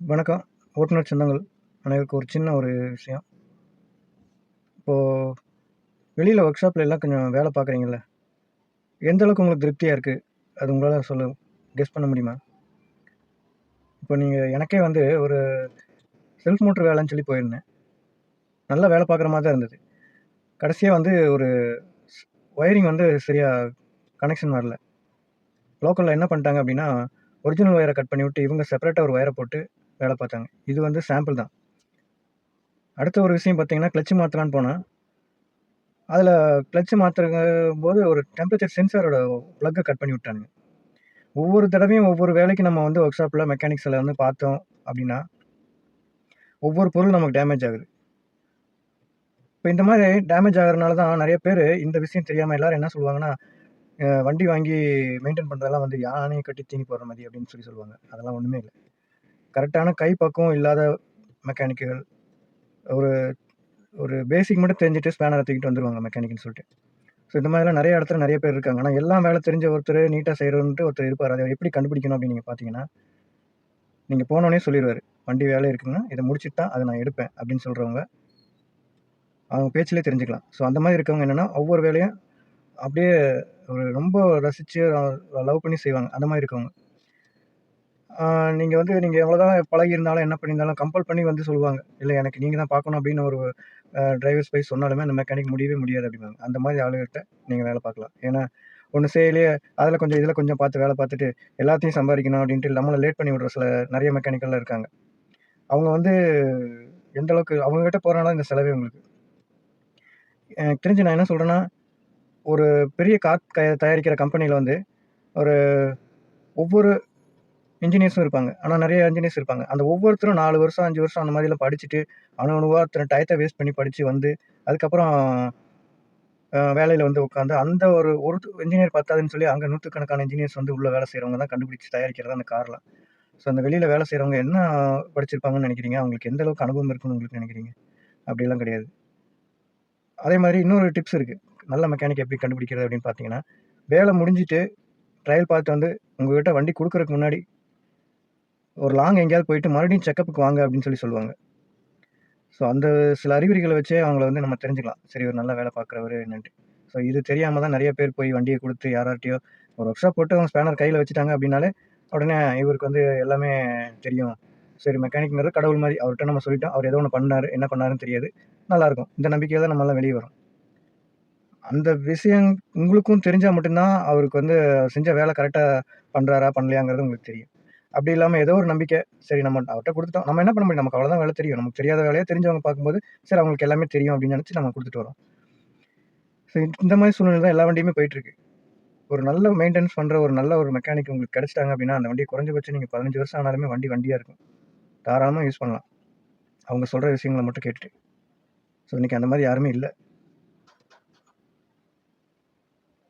வணக்கம். ஓட்டுநர் சொந்தங்கள் அனைவருக்கும் ஒரு சின்ன ஒரு விஷயம். இப்போது வெளியில் ஒர்க் ஷாப்பில் எல்லாம் கொஞ்சம் வேலை பார்க்குறீங்கல்ல? எந்த அளவுக்கு உங்களுக்கு திருப்தியாக இருக்குது அது உங்களால் சொல்ல கெஸ் பண்ண முடியுமா? இப்போ நீங்கள் எனக்கே வந்து ஒரு செல்ஃப் மோட்ரு வேலைன்னு சொல்லி போயிருந்தேன். நல்லா வேலை பார்க்குற மாதிரி தான் இருந்தது. கடைசியாக வந்து ஒரு ஒயரிங் வந்து சரியாக கனெக்ஷன் வரல. லோக்கலில் என்ன பண்ணிட்டாங்க அப்படின்னா ஒரிஜினல் ஒயரை கட் பண்ணி விட்டு இவங்க செப்பரேட்டாக ஒரு ஒயரை போட்டு வேலை பார்த்தாங்க. இது வந்து சாம்பிள் தான். அடுத்த ஒரு விஷயம் பார்த்தீங்கன்னா கிளச்சு மாற்றலான்னு போனால் அதில் கிளச்சு மாற்றுற போது ஒரு டெம்பரேச்சர் சென்சாரோட ப்ளக்கை கட் பண்ணி விட்டானுங்க. ஒவ்வொரு தடவையும் ஒவ்வொரு வேலைக்கு நம்ம வந்து ஒர்க் ஷாப்பில் மெக்கானிக்ஸில் வந்து பார்த்தோம் அப்படின்னா ஒவ்வொரு பொருள் நமக்கு டேமேஜ் ஆகுது. இப்போ இந்த மாதிரி டேமேஜ் ஆகிறதுனால தான் நிறைய பேர் இந்த விஷயம் தெரியாமல் எல்லோரும் என்ன சொல்லுவாங்கன்னா வண்டி வாங்கி மெயின்டைன் பண்ணுறதெல்லாம் வந்து யானையை கட்டி தீனி போடுற மாதிரி அப்படின்னு சொல்லி சொல்லுவாங்க. அதெல்லாம் ஒன்றுமே இல்லை. கரெக்டான கை பக்குவம் இல்லாத மெக்கானிக்குகள் ஒரு ஒரு பேசிக் மட்டும் தெரிஞ்சுட்டு ஸ்பேனரை தூக்கிட்டு வந்துடுவாங்க மெக்கானிக்னு சொல்லிட்டு. ஸோ இந்த மாதிரிலாம் நிறைய இடத்துல நிறைய பேர் இருக்காங்க. ஆனால் எல்லாம் வேலை தெரிஞ்ச ஒருத்தர் நீட்டாக செய்கிறோன்ட்டு ஒருத்தர் இருப்பார். அதை எப்படி கண்டுபிடிக்கணும் அப்படின்னு நீங்கள் பார்த்தீங்கன்னா நீங்கள் போனோடனே சொல்லிடுவார் வண்டி வேலை இருக்குதுன்னா இதை முடிச்சுட்டு தான் அதை நான் எடுப்பேன் அப்படின்னு சொல்கிறவங்க அவங்க பேச்சிலே தெரிஞ்சுக்கலாம். ஸோ அந்த மாதிரி இருக்கவங்க என்னென்னா ஒவ்வொரு வேலையும் அப்படியே ஒரு ரொம்ப ரசித்து லவ் பண்ணி செய்வாங்க. அந்த மாதிரி இருக்கவங்க. நீங்கள் வந்து நீங்கள் எவ்வளோதான் பழகியிருந்தாலும் என்ன பண்ணியிருந்தாலும் கம்பல் பண்ணி வந்து சொல்லுவாங்க. இல்லை எனக்கு நீங்கள் தான் பார்க்கணும் அப்படின்னு ஒரு டிரைவர்ஸ் போய் சொன்னாலுமே அந்த மெக்கானிக் முடியவே முடியாது அப்படிம்பாங்க. அந்த மாதிரி ஆளுகிட்ட நீங்கள் வேலை பார்க்கலாம். ஏன்னா ஒன்று செய்யலையே அதில் கொஞ்சம் இதில் கொஞ்சம் பார்த்து வேலை பார்த்துட்டு எல்லாத்தையும் சம்பாதிக்கணும் அப்படின்ட்டு நம்மளை லேட் பண்ணி விடுற சில நிறைய மெக்கானிக்கல்லாம் இருக்காங்க. அவங்க வந்து எந்த அளவுக்கு அவங்ககிட்ட போகிறனால இந்த செலவே உங்களுக்கு. எனக்கு தெரிஞ்சு நான் என்ன சொல்கிறேன்னா ஒரு பெரிய கார் தயாரிக்கிற கம்பெனியில் வந்து ஒரு ஒவ்வொரு இன்ஜினியர்ஸும் இருப்பாங்க. ஆனால் நிறைய இன்ஜினியர்ஸ் இருப்பாங்க. அந்த ஒவ்வொருத்தரும் நாலு வருஷம் அஞ்சு வருஷம் அந்த மாதிரிலாம் படிச்சுட்டு அணு அணுவாக அத்தனை டயத்தை வேஸ்ட் பண்ணி படித்து வந்து அதுக்கப்புறம் வேலையில் வந்து உட்காந்து அந்த ஒரு ஒரு இன்ஜினியர் பத்தாதுன்னு சொல்லி அங்கே நூற்றுக்கணக்கான இன்ஜினியர்ஸ் வந்து உள்ள வேலை செய்கிறவங்க தான் கண்டுபிடிச்சி தயாரிக்கிறது அந்த கார்லாம் ஸோ அந்த வெளியில் வேலை செய்கிறவங்க என்ன படிச்சிருப்பாங்கன்னு நினைக்கிறீங்க? அவங்களுக்கு எந்த அளவுக்கு அனுபவம் இருக்குன்னு உங்களுக்கு நினைக்கிறீங்க? அப்படிலாம் கிடையாது. அதே மாதிரி இன்னொரு டிப்ஸ் இருக்குது நல்ல மெக்கானிக் எப்படி கண்டுபிடிக்கிறது அப்படின்னு பார்த்தீங்கன்னா வேலை முடிஞ்சிட்டு ட்ரையல் பார்த்து வந்து உங்கள்கிட்ட வண்டி கொடுக்குறதுக்கு முன்னாடி ஒரு லாங் எங்கேயாவது போயிட்டு மறுபடியும் செக்கப்புக்கு வாங்க அப்படின்னு சொல்லி சொல்லுவாங்க. ஸோ அந்த சில அறிகுறிகளை வச்சே அவங்கள வந்து நம்ம தெரிஞ்சுக்கலாம். சரி ஒரு நல்ல வேலை பார்க்குறவர் என்னன்ட்டு. ஸோ இது தெரியாமல் தான் நிறைய பேர் போய் வண்டியை கொடுத்து யாரார்ட்டையோ ஒரு ஒர்க் ஷாப் போட்டு அவங்க ஸ்பேனர் கையில் வச்சுட்டாங்க அப்படின்னாலே உடனே இவருக்கு வந்து எல்லாமே தெரியும். சரி மெக்கானிக்ங்கிறது கடவுள் மாதிரி. அவர்கிட்ட நம்ம சொல்லிட்டோம். அவர் ஏதோ ஒன்று பண்ணார். என்ன பண்ணாருன்னு தெரியாது. நல்லாயிருக்கும். இந்த நம்பிக்கையில் தான் நம்மளாம் வெளியே வரும். அந்த விஷயம் உங்களுக்கும் தெரிஞ்சால் மட்டும்தான் அவருக்கு வந்து செஞ்ச வேலை கரெக்டாக பண்ணுறாரா பண்ணலையாங்கிறது உங்களுக்கு தெரியும். அப்படி இல்லாமல் ஏதோ ஒரு நம்பிக்கை. சரி நம்ம அவர்கிட்ட கொடுத்துட்டோம். நம்ம என்ன பண்ண முடியும்? நமக்கு அவ்வளோதான் வேலை தெரியும். நமக்கு தெரியாத வேலையை தெரிஞ்சவங்க பார்க்கும்போது சரி அவங்களுக்கு எல்லாமே தெரியும் அப்படின்னு நினச்சி நம்ம கொடுத்துட்டு வரோம். ஸோ இந்த மாதிரி சூழ்நிலை தான் எல்லா வண்டியுமே போயிட்டுருக்கு. ஒரு நல்ல மெயின்டெனன்ஸ் பண்ணுற ஒரு நல்ல ஒரு மெக்கானிக் உங்களுக்கு கிடச்சிட்டாங்க அப்படின்னா அந்த வண்டி குறைஞ்சபட்சம் நீங்கள் பதினஞ்சு வருஷம் ஆனாலுமே வண்டி வண்டியாக இருக்கும். தாராளமாக யூஸ் பண்ணலாம். அவங்க சொல்கிற விஷயங்களை மட்டும் கேட்டுட்டு. ஸோ இன்றைக்கி அந்த மாதிரி யாருமே இல்லை.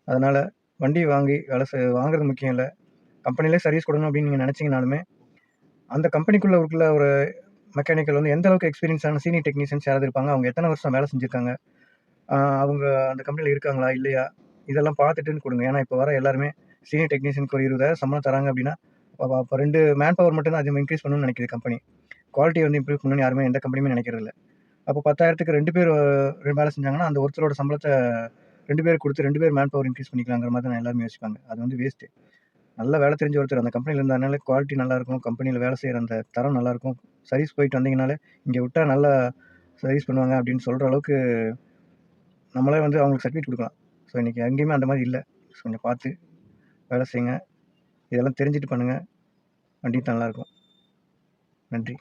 அதனால் வண்டி வாங்கி வேலை வாங்குறது முக்கியம் இல்லை. கம்பெனிலே சர்வீஸ் கொடுக்கணும் அப்படின்னு நீங்கள் நினச்சிங்கனாலுமே அந்த கம்பெனிக்குள்ளே இருக்கிற ஒரு மெக்கானிக்கல் வந்து எந்த அளவுக்கு எக்ஸ்பீரியன்ஸான சீனியர் டெக்னீஷியன்ஸ் யாராவது இருப்பாங்க? அவங்க எத்தனை வருஷம் வேலை செஞ்சுருக்காங்க? அவங்க அந்த கம்பெனியில் இருக்காங்களா? இல்லையா? இதெல்லாம் பார்த்துட்டுன்னு கொடுங்க. ஏன்னா இப்போ வர எல்லாருமே சீனியர் டெக்னீஷியனுக்கு ஒரு இருபதாயிரம் சம்பளம் தராங்க அப்படின்னா இப்போ ரெண்டு மேன் பவர் மட்டும் தான் அதிகமாக இன்க்ரீஸ் பண்ணணும்னு நினைக்கிது கம்பெனி குவாலிட்டி வந்து இம்ப்ரூவ் பண்ணணும்னு யாருமே எந்த கம்பெனியுமே நினைக்கிறது இல்லை அப்போ பத்தாயிரத்துக்கு ரெண்டு பேர் வேலை செஞ்சாங்கன்னா அந்த ஒருத்தரோட சம்பளத்தை ரெண்டு பேர் கொடுத்து ரெண்டு பேர் மேன் பவர் இன்க்ரீஸ் பண்ணிக்கலாங்கிற மாதிரி தான் எல்லாருமே யோசிப்பாங்க. அது வந்து வேஸ்ட்டு நல்ல வேலை தெரிஞ்ச ஒருத்தர். அந்த கம்பெனியில் இருந்ததுனால குவாலிட்டி நல்லாயிருக்கும். கம்பெனியில் வேலை செய்கிற அந்த தரம் நல்லாயிருக்கும். சர்வீஸ் போயிட்டு வந்தீங்கனாலே இங்கே விட்டால் நல்லா சர்வீஸ் பண்ணுவாங்க அப்படின்னு சொல்கிற அளவுக்கு நம்மளே வந்து அவங்களுக்கு சர்டிஃபிகேட் கொடுக்கலாம். ஸோ இன்றைக்கி எங்கேயுமே அந்த மாதிரி இல்லை. ஸோ கொஞ்சம் பார்த்து வேலை செய்யுங்க. இதெல்லாம் தெரிஞ்சுட்டு பண்ணுங்கள் வண்டி நல்லாயிருக்கும். நன்றி.